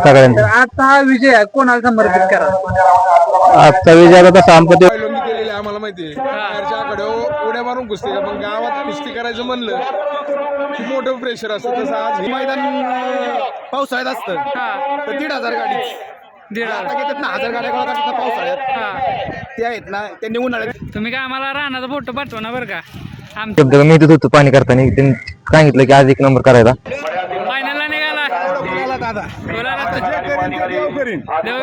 सगळ्यांचा आता हा विजय आहे. कोणाला समर्पित करा? आजचा विजय आता संपत्ती केलेले आम्हाला माहिती आहे. बाहेरच्या उड्या मारून कुस्ती का पण गावात कुस्ती करायचं म्हणलं की मोठं प्रेशर असतं. तसं आज हे मैदान अं, पावसाळ्यात असतं. तर दीड हजार गाडी. दीड आता घेतात ना हजार गाड्या गोळा करतात ना पावसाळ्यात ते आहेत ना त्यांनी उन्हाळ्यात तुम्ही काय आम्हाला राहण्याचा फोटो पाठवा ना बरं का? आम मी देत होतो पाणी करताना. त्यांनी सांगितलं की आज एक नंबर करायचा फायनलला निघाला दादा बोला ना.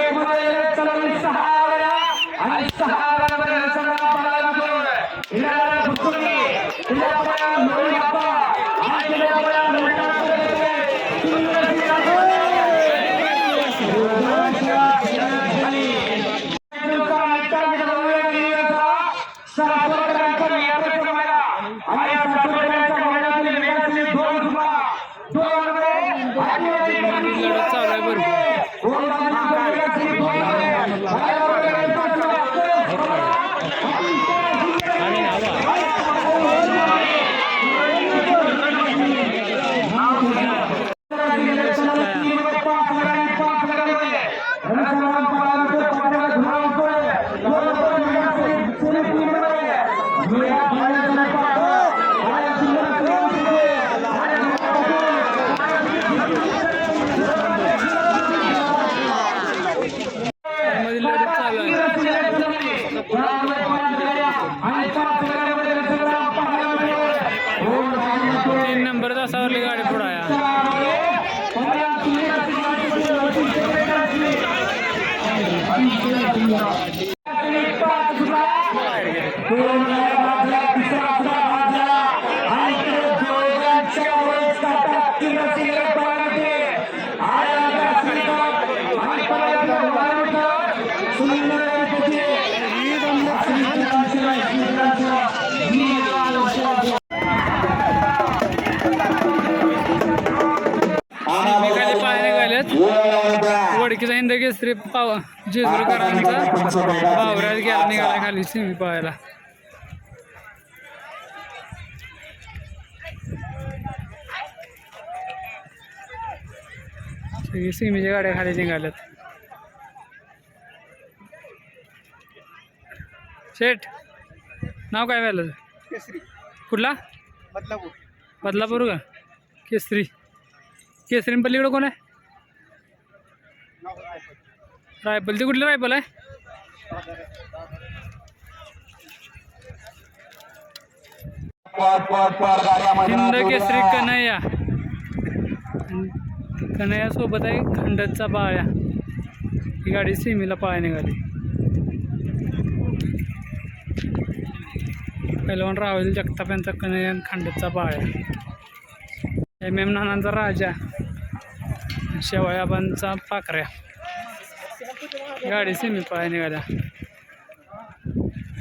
केसरी पाव जेजुरीकरांचा बावऱ्यात गेला निघाला खाली सिमी पाहायला. सगळी सिमीच्या गाड्या खाली निघाल्यात. शेठ नाव काय व्हायला? केसरी. कुठला? बदलापूर. बदलापूर का? केसरी. केसरी पल्लीकडं कोण आहे? रायफल. ती कुठली रायफल आहे? हिंद केसरी कन्हैया. कन्हैया सोबत आहे खंडतचा पाळ्या. ही गाडी सिमीला पाळ्या निघाली. पहिलवान राहुल जगताप यांचा कन्हैया आणि खंडतचा पाळ्या. एम एम नानांचा राजा. शेवयाबांचा पाकऱ्या गाडी सिमी पाळ्या निघाल्या.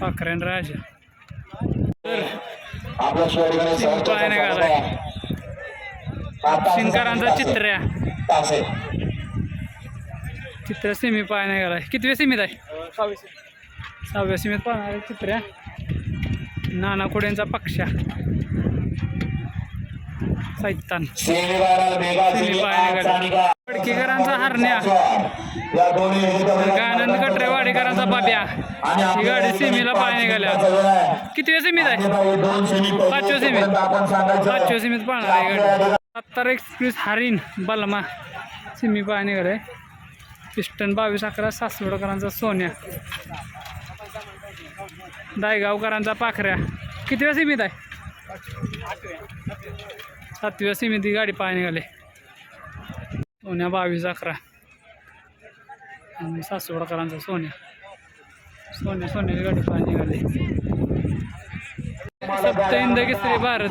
पाकऱ्या आणि राजा. सिमी पाळ्या निघालाय शिनकरांचा चित्र्या. चित्र सेमी पाय नाही गेलाय कितव्या सीमित आहे? सहाव्या सीमित पाहणार आहे चित्र्या. नाना कोड्यांचा पक्षा. सैतान. सेमी पाय निघाला फडकेकरांचा हरण्या. आनंद कटरे वाडेकरांचा बाब्या ही गाडी सेमीला पाय निघाल्या. कितव्या सीमित आहे? पाचव्या सीमित पाचव्या सीमित. पाहणार आहे. गाडी. सत्तर एक्सप्रेस हरिण बलमा सिमी पाय निघालाय पिस्टन बावीस अकरा सासवडकरांचा सोन्या. दायगावकरांचा पाखऱ्या. कितव्या सीमित आहे? सातव्या सीमित ही गाडी पाय निघाले. सोन्या बावीस अकरा. आणि सासवडकरांचा सोन्या. सोन्या सोन्याची गाडी पाय निघाली. सप्त भारत.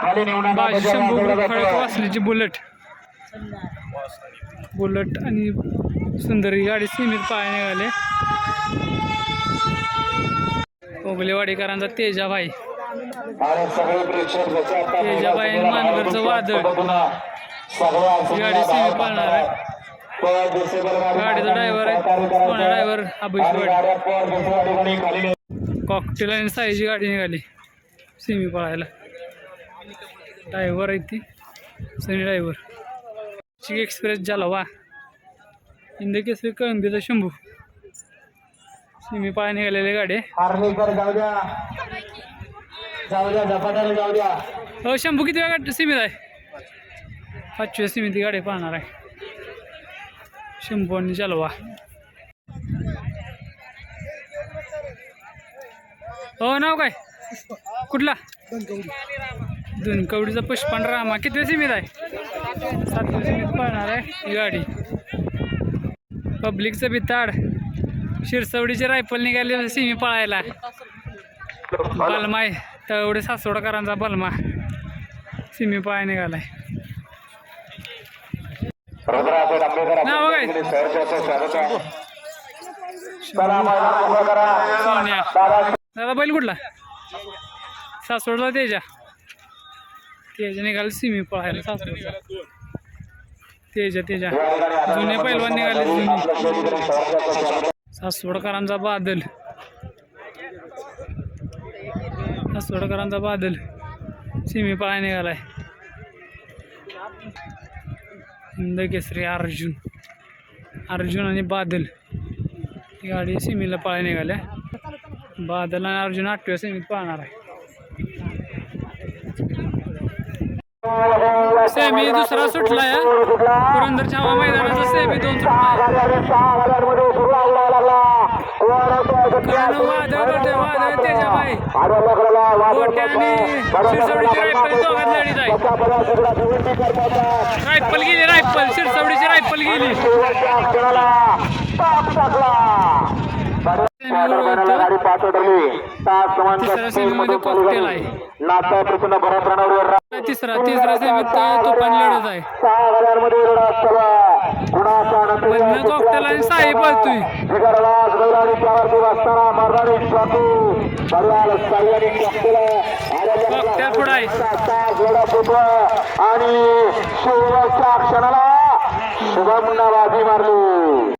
खाली नेऊन आता बाजी शंभू जातो वासलीची बुलेट. बुलेट आणि सुंदरी गाडी सीमित पाय निघाले. ओगलेवाडीकरांचा तेजाभाई. तेजाबाई आणि मानगरचं वादळ. गाडी पाळणार आहे. गाडीचा ड्रायव्हर आहे. कोणा ड्रायव्हर अभिषेक कॉकटेल आणि साईची गाडी निघाली. सिमी पळायला. ड्रायव्हर आहे ती. सनी ड्रायव्हर. चिक एक्सप्रेस झाला वा. हिंद केसरी कळंबीचा शंभू. सिमी पळा निघालेले गाडी. जाऊ द्या झपाट्याने जाऊ द्या. हो शंभू किती वेळा सीमित आहे? पाचव्या सीमित गाडी पाहणार आहे. शंभू आणि जलवा हो नाव काय? कुठला? दुनकवडीचा पुष्पण रामा. किती सीमित आहे? सातवी सीमित पाहणार आहे ही गाडी. पब्लिकचं बिताड शिरसवडीचे रायफल निघाले सिमी पळायला. बलमा आहे तेवढे सासवडकरांचा बलमा सिमी पाय निघालाय. दादा बैल कुठला? सासवडला तेजा. तेजा निघाले सिमी पळायला सासवडला तेजा तेजा. जुने पैलवान निघाले जुने. सासवडकरांचा बादल. सासवडकरांचा बादल. सिमी पाय निघालाय. हिंद केसरी अर्जुन. अर्जुन आणि बादल. ही गाडी सिमीला पाय निघाल्या. बादल आणि अर्जुन आठव्या सिमीत पाहणार आहे. सेमी दुसरा सुटला या. पुरंदर मैदानाचा सेमी दोन सुटला कारण वादळ गोटे वादळ तेजाबाई गोटे आणि शिरसवडीची रायफल गेली रायफल. शिरसवडीची रायफल गेली. तिसऱ्या सेमीमध्ये कॉकटेल आहे. तिसरा लढत आहे. मधनं कॉकटेल आणि साई पळतोय कॉकटेल पुढं आहे. आणि शेवटच्या क्षणाला शुभम बाजी मारली.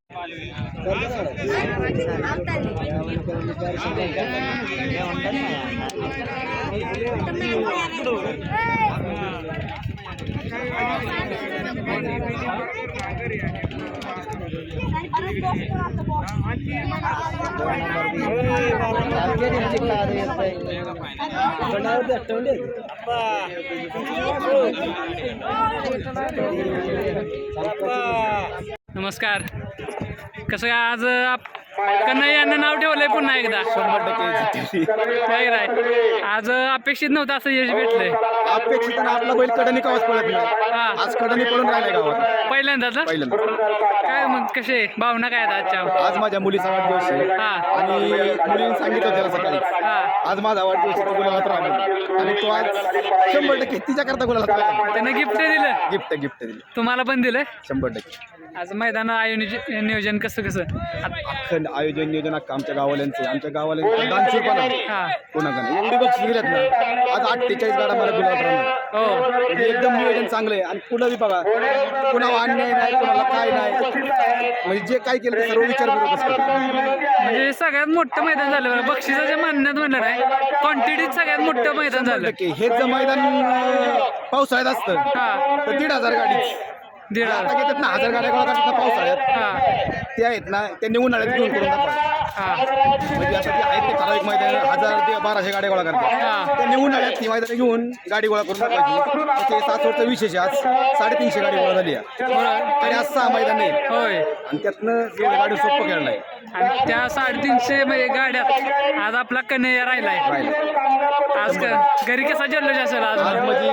नमस्कार कसं काय आज आप- कन्हैयानं नाव ठेवलंय पुन्हा एकदा. काय राय आज अपेक्षित नव्हतं असं यश भेटलंय. अपेक्षित आपला बैल कडनी कावाच पळत नाही? आज कडनी राहिलाय गावात. पहिल्यांदाच? पहिल्यांदा काय मग कसे? भावना काय आजच्या? आज माझ्या मुलीचा वाढदिवस आहे. आणि मुलीने सांगितलं त्याला सकाळी. आज माझा वाढदिवस तो गुलाबात राहून आणि तो आज शंभर टक्के तिच्या करता गुलाबात त्यानं गिफ्ट दिलं? गिफ्ट गिफ्ट दिली. तुम्हाला पण दिलं शंभर टक्के. आज मैदान आयोजन नियोजन कसं कसं? अख्खं आयोजन नियोजन अख्खं आमच्या गावाल्यांचं. आमच्या गावाल्यांचं दानशूरपणा हा. एवढी बक्षीस ना. आज अठ्ठेचाळीस गाड्या मला गुलाबात राहणार. हो. म्हणजे एकदम नियोजन चांगलं आहे आणि पुढं बी बघा कुणाला अन्याय नाही कुणाला काय नाही. म्हणजे जे काय केलं ते सर्व विचारपूर्वकच करतो म्हणजे सगळ्यात मोठं मैदान झालं बरं बक्षिसाच्या म्हणण्यात म्हणलं नाही क्वांटिटीत सगळ्यात मोठं मैदान झालं. टक्के. हेच जर मैदान अं, पावसाळ्यात असतं हा. तर दीड हजार गाडी दीड आता हजार. घेतात ना हजार गाड्या गोळा करतात ना पावसाळ्यात ते आहेत ना त्यांनी उन्हाळ्यात घेऊन करून हा. म्हणजे ते आहेत ते ठराविक मैदान हजार ते बाराशे गाड्या गोळा. करतात. त्यांनी उन्हाळ्यात ती मैदान घेऊन गाडी गोळा करून ते सात वर्ष विशेष आहे. आज साडेतीनशे गाडी गोळा झाली आहे. आणि आज सहा मैदान आहेत. होय. आणि त्यातनं गाडी सोपं खेळलाय आणि त्या साडेतीनशे म्हणजे गाड्यात आज आपला कन्हैया राहिलाय. राहिलं आज क- घरी कसा जल्लोष असेल आज? आज म्हणजे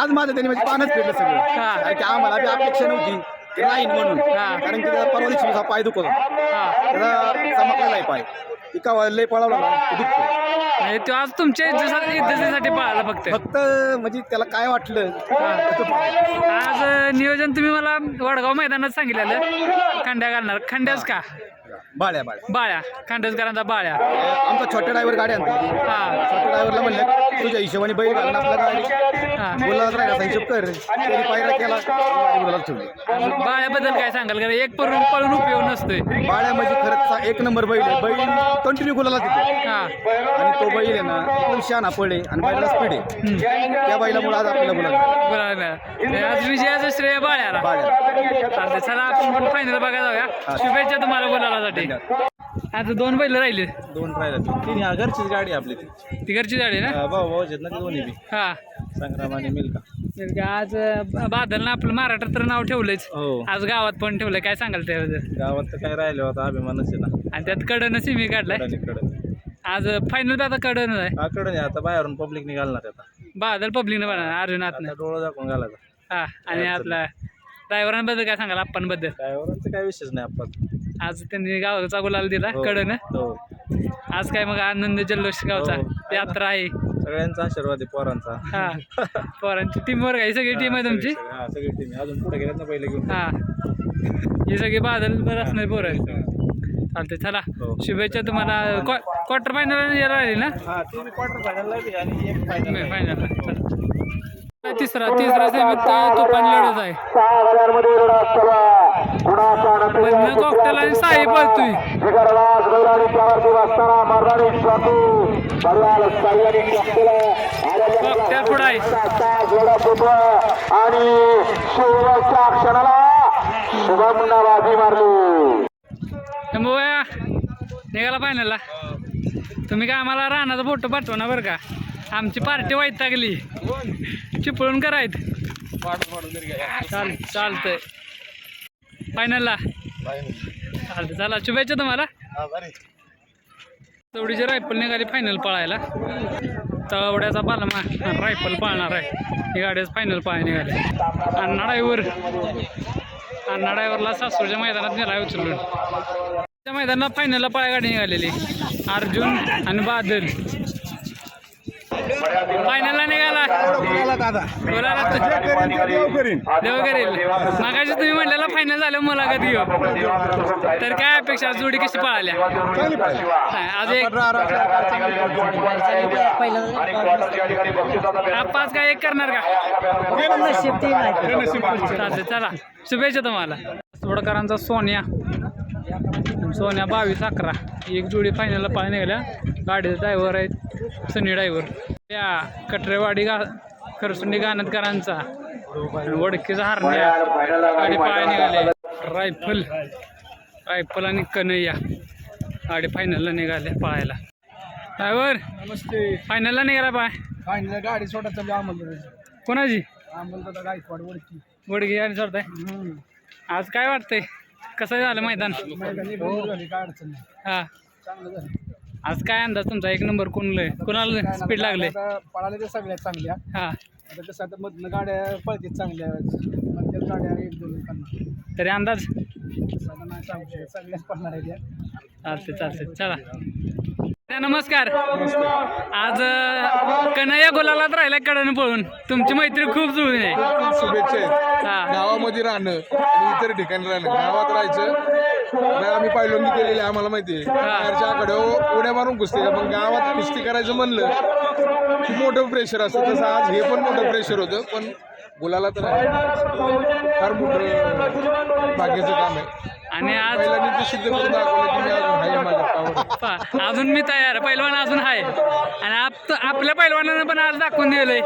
आज माझं त्यांनी म्हणजे पानच फेडलं सगळं. हा. ते आम्हाला बी अपेक्षा नव्हती राहीन म्हणून. हा. कारण की त्याचा परवा दिवशी हा पाय दुखत होता. हा. त्याचा चमकलेला आहे पाय. एका लय पळावला ना तो दुखतो. म्हणजे तो आज तुमच्या इज्जतीसाठी इज्जतीसाठी पळाला फक्त. फक्त म्हणजे त्याला काय वाटलं तो पळाला. आज अं, नियोजन तुम्ही मला वडगाव मैदानात सांगितलेलं. खंड्या घालणार. खंड्याच का? बाळ्या बाळ्या. बाळ्या खंडसकरांचा बाळ्या. आमचा छोट्या ड्रायव्हर गाडी आणतो. हा. छोट्या ड्रायव्हरला म्हणलं तुझ्या हिशोबाने बैल घालून आपल्या गाडी हा. राहिला हिशोब कर. त्यांनी पायरा केला गाडी बोलायला ठेवली. बाळ्याबद्दल काय सांगाल कारण एक पळून पळून उपयोग नसतोय. बाळ्या म्हणजे खरंच चा- एक नंबर बैल आहे. बैल कंटिन्यू गुलाला हा. आणि तो बैल आहे ना एकदम शहाणा पळे आणि बैलाला स्पीड आहे. त्या बैलामुळे आज आपल्याला बोलायला आज विजयाचं श्रेय बाळ्याला. बाळ्या चालतंय चला आपण पण फायनल बघायला जाऊया. शुभेच्छा तुम्हाला आता दोन बैल राहिले दोन तिन्ही हा, घरचीच गाडी आपली ती. ती घरची झाली ना? अं, भाऊ भाऊ ना ते दोन्ही बी. हा. संग्राम आणि मिल्का तर आज अं, बादलनं आपलं महाराष्ट्रात तर नाव ठेवलंच हो. आज गावात पण ठेवलंय. काय सांगाल त्याबद्दल? गावात तर काय राहिलं होता अभिमानच आहे ना. आणि त्यात कडनं सिमी काढलाय. कडे आज फायनल आता कडन आहे. हा कडे आता बाहेरून पब्लिक निघालणार आता. बादल पब्लिकनं बनणार अर्जुनाथनं आता डोळं दाखवून घालायचा. हा आणि आपला ड्रायव्हरांबद्दल काय सांगाल? आप्पांबद्दल? काय वरांचं काय विषयच नाही आपण आज त्यांनी गावाचा गुलाल दिला कडनं. हो. आज काय मग आनंद जल्लोष गावचा? हो. यात्रा आहे. सगळ्यांचा आशीर्वाद आहे पोरांचा. हा. पोरांची टीम वर्क आहे सगळी टीम आहे तुमची? हा सगळी टीम अजून पुढे गेल्यात ना पहिले घेऊन. हा. ही सगळी बादल बरं असणार पोरं. आहे चालते चला. हो. शुभेच्छा तुम्हाला. क्वार्टर फायनल यायला राहिली ना? हा ते क्वार्टर फायनलला बी आणि एक फायनल फायनल तिसरा तिसरा सेमीत तुफान लढत आहे. मधनं कॉकटेल आणि साई पळतोय. कॉकटेल पुढं आहे. आणि शेवटच्या क्षणाला मारली. निघाला फायनलला तुम्ही काय आम्हाला रानाचा फोटो पाठवा ना बरं का? आमची पार्टी वाईट टाकली चिपळून करायत चाल चालतंय. फायनलला चालतं चला शुभेच्छा तुम्हाला. तेवढीची रायफल निघाली फायनल पळायला. तवड्याचा पालमा रायफल पाळणार आहे. ही गाडीच फायनल पाळायला निघाली. अण्णा ड्रायव्हर अण्णा ड्रायव्हरला सासूरच्या मैदानात नेला उचलून. त्या मैदानात फायनलला पळा गाडी निघालेली. अर्जुन आणि बादल. फायनलला निघाला. देव करेल. मागाशी तुम्ही म्हणलेला फायनल झालं मला कधी घेऊ. तर काय अपेक्षा? आज जोडी कशी पळाल्या? आज एक पाच काय एक करणार का? चला. शुभेच्छा तुम्हाला. सोडकरांचा सोन्या. सोन्या बावीस अकरा. एक जोडी फायनलला पाळी निघाल्या. गाडीचे ड्रायव्हर आहेत. सनी ड्रायव्हर. त्या कटरेवाडी गा खरसुंडी गाणतकरांचा. आणि वडकीचा हारण्या. गाडी पाळी निघाले रायफल. रायफल आणि कन्हैया. गाडी फायनलला निघाले पळायला ड्रायव्हर नमस्ते. फायनलला निघाला पाय. फायनल गाडी सोडा चालली आम्हाला कोणाची? आम्हाला गायकवाड वडकी. वडकी गाडी सोडताय? आज काय वाटतंय? कसं झालं मैदान? हा. चांगलं झालं. आज काय अंदाज तुमचा? एक नंबर कोणलं कोणाला स्पीड लागले? आता पळाले तर सगळ्यात चांगल्या. हा. आता कसं आता मधनं गाड्या पळतात चांगल्या. मधल्या गाड्या एक दोन करणार. तरी अंदाज? आता नाही सांगू शकत. सगळ्याच पडणार आहे त्या चालते चालते चला. त्या नमस्कार. आज अं, कन्हैया गोलालाच राहिला कडनं पळून. तुमची मैत्री खूप जुळून आहे. शुभेच्छा आहेत. हा. गावामध्ये राहणं आणि इतर ठिकाणी राहणं. गावात राहायचं नाही आम्ही पहिल्यांदा केलेले आहे, आम्हाला माहिती आहे. बाहेरच्या आकडे उड्या मारून कुस्ती पण गावात कुस्ती करायचं म्हणलं की मोठं प्रेशर असतं. तसं आज हे पण मोठं प्रेशर होतं पण बोलायला तर. फार मोठं भाग्याचं काम आहे. आणि आज पहिल्यांदा ते सिद्ध करून दाखवलं की मी अजून आहे माझ्या पावर पा- अजून मी तयार पैलवान अजून आहे आणि आप आपल्या पैलवानानं पण आज दाखवून दिलंय.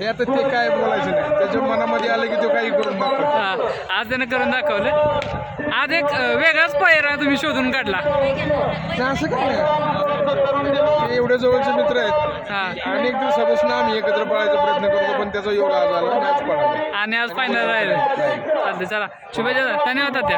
हे आता ते काय बोलायचं नाही. त्याच्या मनामध्ये आलं की तो काही करून दाखवतो. हा, आज त्यानं करून दाखवलं. आज एक अं, वेगळाच पायरा तुम्ही शोधून काढला. असं काय नाही. ते एवढे जवळचे मित्र आहेत. हा. अनेक दिवसापासून आम्ही एकत्र पळायचा प्रयत्न करतो पण त्याचा योग आज आला. पळाला. आणि आज फायनल राहिलं. चालते चला. शुभेच्छा धन्यवाद त्या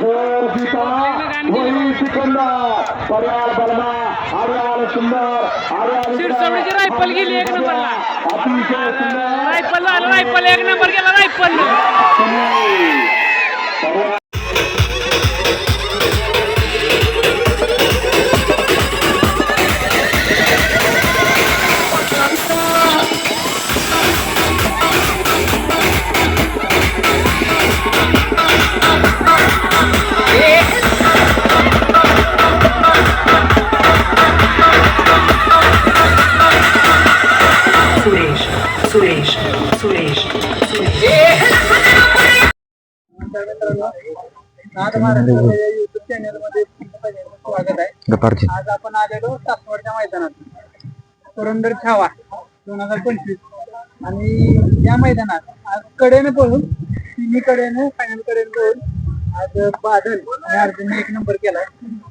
जिता वही सिकंदर पर्याल बर्मा आर्याल सुंदर आर्याल शिरसवडीची रायफल गेली एक नंबरला. अतिशय सुंदर. Rifle rifle. एक नंबर गेला रायफल. महाराष्ट्र युट्यूब चॅनलमध्ये स्वागत आहे. गपारची आज आपण आलेलो सासवडच्या मैदानात. पुरंदर छावा दोन हजार पंचवीस. आणि या मैदानात आज कडेने पळून तिन्ही कडेने फायनल कडेने पळून आज बादल आणि अर्जुनने एक नंबर केलाय.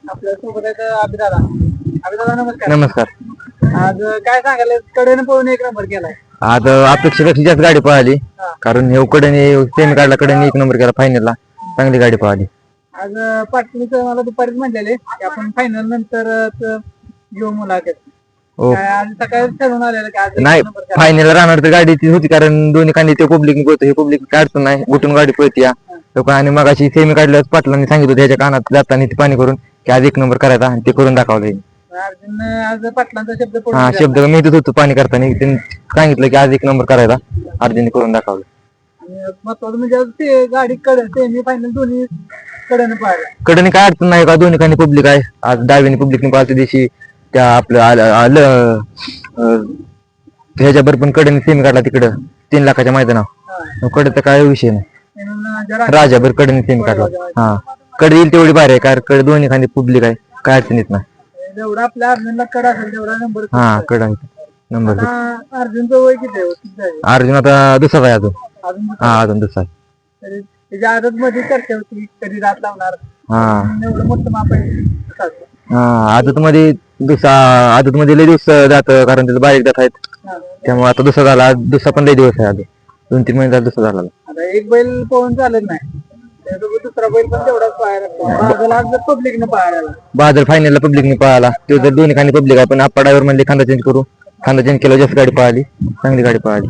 आपल्यासोबत आहेत अभिदादा. अभिदादा नमस्कार. नमस्कार. आज काय सांगायला कडेने पळून एक नंबर केलाय. आज अपेक्षेपेक्षा जास्त गाडी पळाली. कारण हे कडेने सेमी काढला कडेने एक नंबर केला फायनलला चांगली गाडी पळाली. आज पाटील मला दुपारीच म्हणलेले की आपण फायनल नंतर घेऊ मुलाखत. हो काय आज सकाळी ठरवून आलेलं की आज एक नाही नंबर करा. फायनल राहणार तर गाडी ती होती कारण दोन्ही खांदी ते पब्लिक पळतो. हे पब्लिक काढतो नाही गुटून गाडी पळते या. लोक आणि मग अशी सेमी काढल्यावर पाटलांनी सांगितलं त्याच्या कानात जाताना ती पाणी करून की आज एक नंबर करायचा आणि ते करून दाखवलं अर्जुन आज पाटलांचा शब्द पडून हा गेला. शब्द मी होतो पाणी करताना. त्यांनी सांगितलं की आज एक नंबर करायचा. अर्जुनने करून दाखवलं. आणि महत्वाचं म्हणजे आज ते गाडी सेमी फायनल दोन्ही कडेने पाहिलं. काय अडचण नाही का? दोन्ही खाली पब्लिक आहे. आज डावीने पब्लिकने पाहिलं दिवशी त्या आपलं आलं आलं अं, ह्याच्यावर पण कडेने सेमी काढला तिकडं. तीन लाखाच्या मैदानावर. कडे तर काय विषय नाही. म्हणून जरा राजाभर कडेने सेमी काढला. हा. कडे येईल तेवढी बाहेर आहे कारण कडे दोन्ही खाली पब्लिक आहे. काय अडचण येत नाही. जेवढा आपल्या अर्जुनला कडा असेल तेवढा नंबर हा कड आहे. नंबर अर्जुनचं वय किती आहे? किती आहे? अर्जुन आता दुसरा आहे अजून. अजून हा अजून दुसरा आहे. तरी त्याच्या आदत मध्ये चर्चा होती कधी रात लावणार. हा. एवढं मोठं माप आहे. हा आदत मध्ये दुसरा आदत मध्ये लय दिवस जात कारण त्याचं बारीक जात आहेत. हा. त्यामुळे आता दुसरा झाला दुसरा पण लय दिवस आहे अजून. दोन तीन महिने झाले दुसरा झाला. आता एक बैल पळून चालत नाही. त्यासोबत दुसरा बैल पण तेवढाच पाहायला लागतो. आज जर पब्लिकनं पाहायला बहादर फायनलला पब्लिकने पळाला तो जर दोन्ही खाली पब्लिक आहे पण आपण ड्रायव्हर म्हणले खांदा चेंज करू. खांदा चेंज केला जास्त गाडी पळाली चांगली गाडी पळाली.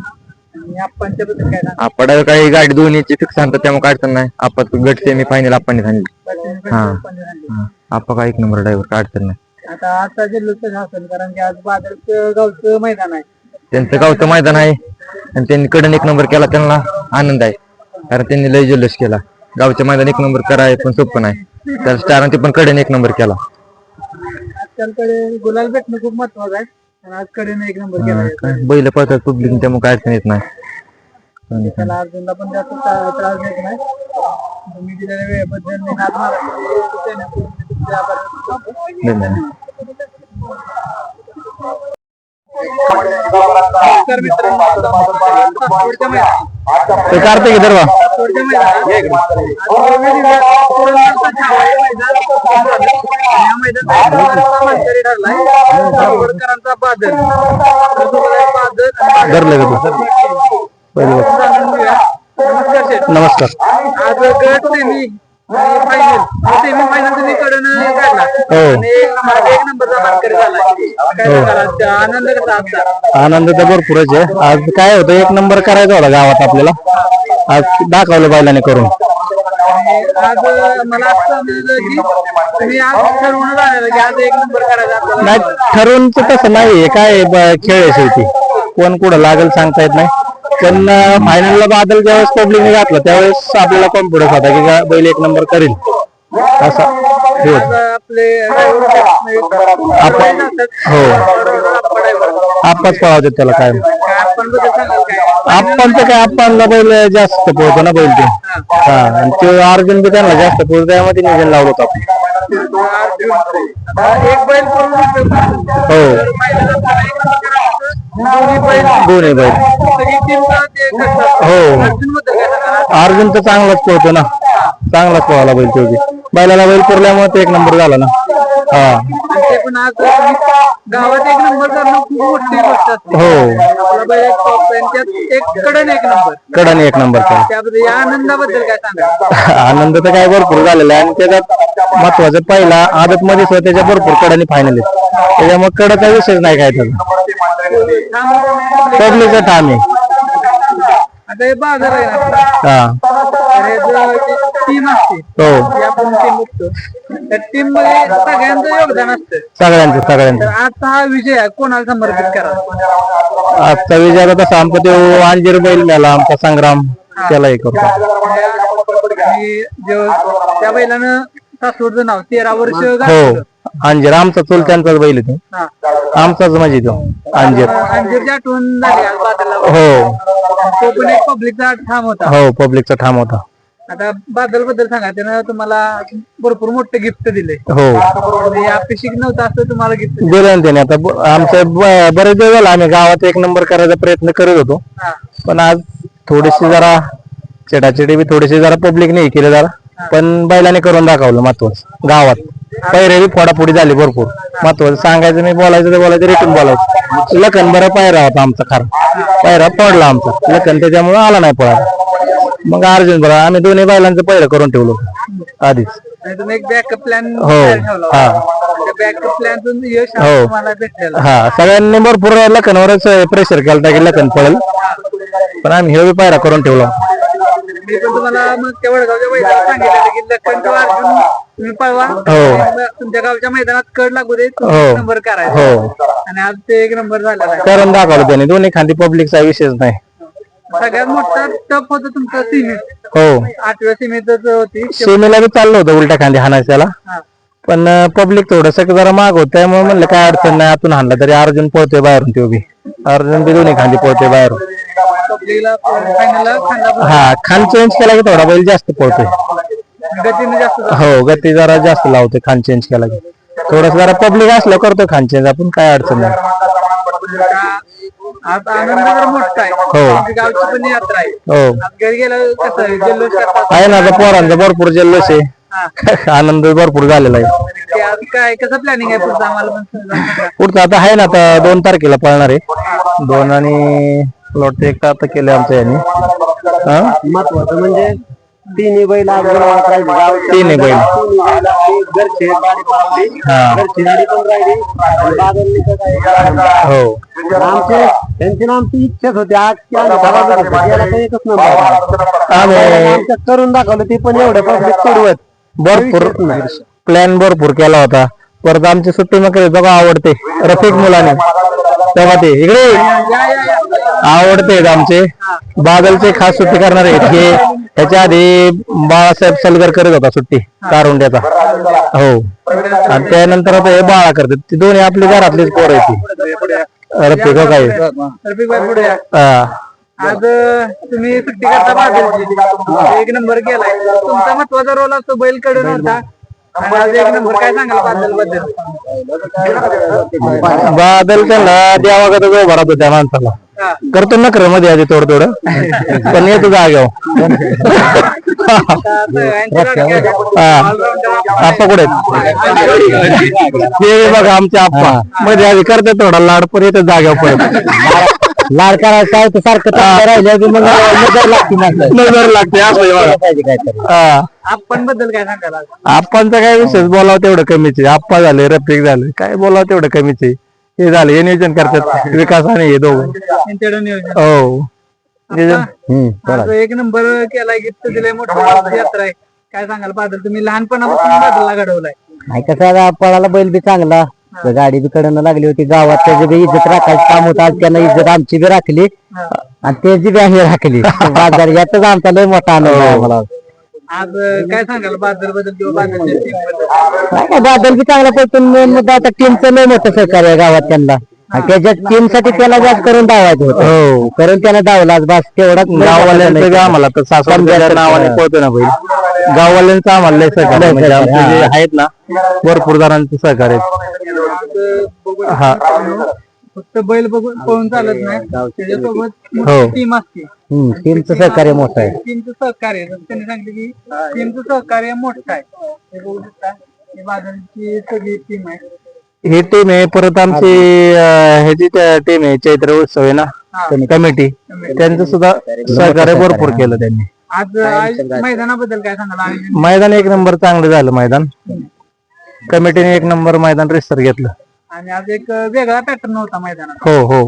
Driver काही गाडी दोन्हीची फिक्स आणतात त्यामुळे अडचण नाही. आपण गट सेमी फायनल आपण सांगितली हा. आपण काय एक नंबर ड्रायव्हर काय अडचण नाही. आता आता जल्लोष असेल कारण की आज बादलचं गावचं मैदान आहे. त्यांचं गावचं मैदान आहे. आणि त्यांनी कडन एक नंबर केला त्यांना आनंद आहे. कारण त्यांनी लय जल्लोष केला. गावचं मैदान एक नंबर कराय पण सोपं नाही. तर स्टारांचे पण कडन एक नंबर केला. आजकालकडे गुलाल भेटणं खूप महत्वाचं आहे. आणि आज कडेने एक नंबर केला. बैल पळतात पब्लिक त्यामुळे काय अडचण येत नाही. त्याला अर्जुनला पण जास्त त्रा- त्रास देत नाही. तुम्ही दिलेल्या वेळेबद्दल मी ते कार्तिक आणि धरलं का जाणून घेऊया. नमस्कार. शेठ नमस्कार आज गट सेमी आणि फायनल सेमी फायनल तुम्ही कडून काढला. हो. आणि एक नंबरचा झाला. काय आनंद कसा आजचा आनंद तर भरपूरच आहे आज काय होतं? एक नंबर करायचा होता गावात आपल्याला. आज दाखवलं बैलाने करून. आणि आज मला असं समजलं की तुम्ही आज ठरवून राहिलं की आज एक नंबर करायचा आपल्याला. नाही ठरवून तसं नाहीये. काय ब- खेळ आहे शेवटी. कोण कुठं लागेल सांगता येत नाही. पण फायनलला बादल ज्यावेळेस पब्लिकने घातलं त्यावेळेस आपल्याला कॉन्फिडन्स होता की गा- बैल एक नंबर करेल? असा. हे. होतं. आपले आपण हो. आप्पाच पळावते त्याला काय आपण बद्दल सांगाल काय आप्पांचं काय? आप्पांना बैल जास्त पळतो ना बैल ते. हा. आणि तो अर्जुन बी त्यांना जास्त पळतो त्यामध्ये नियोजन लावलं होतं आपण. एक बैल हो. दोन्ही बैल हो. अर्जुन तर चांगलाच पोहतो ना. चांगलाच पळाला बैल तो बैलाला बैल पुरल्यामुळे ते एक नंबर झाला ना. हा. गावात एक नंबर करणं खूप मोठी गोष्ट असते हो. आपला बैल एक top आहे आणि त्यात एक कडन एक नंबर कडन एक नंबर केला त्याबद्दल या आनंदाबद्दल काय सांगा आनंद तर काय भरपूर झालेला आहे. आणि त्याच्यात महत्वाचं पहिला आदत मध्ये सुद्धा त्याच्या भरपूर कडाने फायनल आहे त्याच्यामुळे कडाचा विषयच नाही काय त्याचा. ठाम आहे. आता हे बाजार आहे ना. हा. टीम असते हो. ती आपण टीम बघतो त्या टीममध्ये सगळ्यांचं योगदान असतं. सगळ्यांचं तर आजचा हा विजय आहे कोणाला समर्पित करा आजचा विजय आता तसा आमचा तो अंजीर बैल मिळाला आमचा संग्राम. त्याला हे करतो. आणि जो- त्या बैलानं सासवडचं नाव तेरा वर्ष हो. अंजीर आमचा चुल त्यांचाच बैल हा. तो. आमचाच म्हणजे तो अंजीर. अंजीरची आठवण झाली आज बादलला. हो. तो पण एक पब्लिकचा ठाम होता. हो पब्लिकचा ठाम होता. आता बादलबद्दल सांगा त्यानं तुम्हाला भरपूर मोठे गिफ्ट दिले हो. म्हणजे अपेक्षित नव्हतं असं तुम्हाला गिफ्ट दिलं ना त्याने आता ब- आमचं ब- बरेच दिवस झाला आम्ही गावात एक नंबर करायचा प्रयत्न करत होतो. पण आज थोडीशी जरा चिडाचिडी बी थोडीशी जरा पब्लिकने हे केलं जरा. पण बैलाने करून दाखवलं महत्वाचं गावात. पैरे फोडाफोडी झाली भरपूर. महत्वाचं सांगायचं मी बोलायचं तर बोलायचं रिटून बोलायचं. लखन बरं पायरा होता आमचा खरा. पायरा पडला आमचा. लखन त्याच्यामुळे आला नाही पळाला मग अर्जुन बरं आम्ही दोन्ही बैलांचं पहिलं करून ठेवलं. आधीच. एक बॅकअप प्लॅन हो. हा. बॅकअप प्लॅन यश हो. भेटलेलं हा सगळ्यांनी भरपूर लखनवरच eh, प्रेशर केलं की लखन पडेल पण आम्ही हे पायरा करून ठेवला. मी पण तुम्हाला मग त्या वडगावच्या मैदानात सांगितलं की लखन किंवा अर्जुन तुम्ही पळवा. हो. आणि तुमच्या गावच्या मैदानात कड लागू दे तुम्ही हो. नंबर करायचा हो. आणि आज ते एक नंबर झालेला आहे करून दाखवलं त्याने. दोन्ही खांदी पब्लिकचा विषयच नाही. सगळ्यात मोठा टप होता तुमचा सीमित हो. आठव्या सीमितच होती. सीमेला बी चाललं होतं उलट्या खांदी हाणायचं त्याला. हा. पण पब्लिक थोडस जरा माग होत. त्यामुळे म्हणलं काय अडचण नाही. आतून हाणला तरी अर्जुन पळतोय बाहेरून तो बी. अर्जुन बी दोन्ही खांदी पळतोय बाहेरून. खांदा हा खान चेंज केला की थोडा बैल जास्त पळतोय. गतीने जास्त हो गती जरा जास्त लावतोय खान चेंज केला की. थोडस जरा पब्लिक असलं करतोय खान चेंज आपण काय अडचण नाही. आता आनंद तर मोठा आहे. हो. आमच्या गावची पण यात्रा आहे. हो. आज घरी गेला कसं आहे? जल्लोष करतात. आहे ना आता पोरांचा भरपूर जल्लोष आहे. आनंद भरपूर झालेला आहे. ते आज काय कसं प्लॅनिंग आहे पुढचं? आम्हाला पण समजावून सांगा. पुढचं आता आहे ना आता दोन तारखेला पळणार आहे. दोन आणि प्लॉट एक आता केले आमच्या यांनी हा? महत्वाचं म्हणजे तिन्ही बैल आज गावात राहिली गावच्या तिन्ही बैल. तिन्ही घरचे हा. घरची गाडी पण राहिली. आणि बादलनी तर काही गाडी नाही. हो. आमचे त्यांची ना आमची इच्छाच होती. आज की आम्ही सभासद होतो. गेला तर एकच नंबर आला. आम्ही आमच्या करून दाखवलं. ते पण एवढं पब्लिक चढवत भरपूर प्लॅन भरपूर केला होता. परत आमची सुट्टी मग बघा आवडते. रफिक मुलाने. तेव्हा ते. इकडे. आवडते आमचे. बादलचे खास सुट्टी करणार आहेत. हे त्याच्या आधी बाळासाहेब सलगर करत होता सुट्टी कारुंड्याचा हो. आणि त्यानंतर आता हे बाळा करतात. ती दोन्ही आपली घरातलीच पोर आहे ती. रफिक हो काय. हा. आज तुम्ही सुट्टी करता बादलची. एक नंबर केलाय. तुमचा महत्त्वाचा रोल असतो बैलकडून होता. काय सांगाल बादलबद्दल बादल त्यांना देवागत उभारात होत्या माणसाला. करतो नकरमध्ये आधी थोडं थोडं पण येतो जाग्यावर हा. आप्पा कुठे? हे. बघा आमचे आप्पा. मध्ये आधी करते थोडा लाड पण येते जाग्यावर परत लाड करायचं आहे तर सारखं तांबडं राहिलं की मग नजर लागते माणसाला. नजर लागते असं आहे बघा. पाहिजे काहीतरी. हा. आपण बद्दल काय सांगाल आज? आप्पांचं काय विशेष बोलावं तेवढं कमीच. आहे आप्पा झाले रफिक झाले काय बोलावं तेवढं कमीच. आहे हे झाले हे नियोजन करतात. विकास आणि हे दोघं. त्यांच्याकडे नियोजन. हो. नियोजन? हम्म आज एक नंबर केलाय गिफ्ट दिलंय मोठं यात्रा आहे. काय सांगाल बादल? तुम्ही लहानपणापासून बादलला घडवलाय. नाही कसं आता पळाला बैल बी चांगला. तर गाडी बी कडनं लागली होती. गावात त्याची बी इज्जत राखायचं काम होतं. आज त्यानं इज्जत आमची बी राखली. आणि त्याची बी आम्ही राखली. बाजार यातच आमचा लय मोठा आनंद आहे आम्हाला आज काय सांगाल? बादलबद्दल किंवा बादलच्या टीमबद्दल? नाही काय बादल बी चांगला मेन मुद्दा आता टीमचं लय मोठं सहकार्य आहे गावात त्यांना. आणि त्याच्या टीमसाठी त्याला जास्त करून धावायचं होतं. हो. करून त्यानं धावला. आज बस तेवढाच गाववाल्यांचं बी आम्हाला तर सासवडच्या नावाने ना बैल गाववाल्यांचं आम्हाला लय सहकार्य म्हणजे आमचे जे आहेत ना भरपूर जणांचं सहकार्य आहे. हा. फक्त बैल बघून पळून चालत नाही त्याच्यासोबत हो. टीम असते. टीमचं सहकार्य मोठं आहे. टीमचं सहकार्य. जसं त्यांनी सांगितलं की टीमचं सहकार्य मोठं आहे. हे बघू शकता ही बादलची सगळी टीम आहे. ही टीम आहे परत आमची अं, ह्याची टीम आहे चैत्र उत्सव आहे ना कमिटी त्यांचं सुद्धा सहकार्य भरपूर केलं त्यांनी. आज आज मैदानाबद्दल काय सांगाल? आयोजन मैदान एक नंबर चांगलं झालं मैदान. कमिटीने एक नंबर मैदान रेस्टर घेतलं. आणि आज एक वेगळा पॅटर्न होता मैदानात हो हो.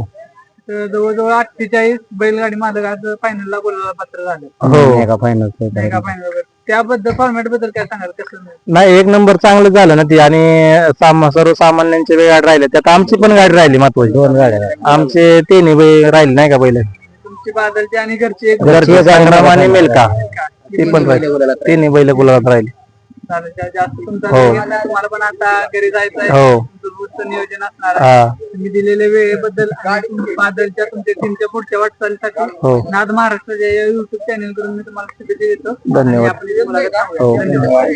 तर जवळजवळ अठ्ठेचाळीस बैलगाडी मालक आज फायनलला बोलायला पात्र झाले. एका फायनल त्याबद्दल फॉर्मॅटबद्दल काय सांगाल? कसं नाही? एक नंबर चांगलं झालं ना ती. आणि साम सर्वसामान्यांच्या वेळ गाडी राहिल्या त्यात आमची पण गाडी राहिली महत्वाची. दोन गाड्या आमचे तिन्ही बैल राहिले नाही का पहिले? तुमची बादलची आणि घरची एक घरची संग्राम आणि मिल्का ती पण राहिली तिन्ही बैल गुलाबात राहिली चालेल. जा- जास्त तुमचा हो. वेळ घेतला. तुम्हाला पण आता घरी जायचं आहे हो. तुमचं रोजचं नियोजन असणार आहे हा तुम्ही दिलेल्या वेळेबद्दल आणि तुमच्या बादलच्या तुमच्या टीमच्या पुढच्या वाटचालीसाठी हो. नाद महाराष्ट्राच्या या युट्यूब चॅनल करून मी तुम्हाला शुभेच्छा देतो धन्यवाद. आणि आपली मुलाखत थांबवूया. हो. धन्यवाद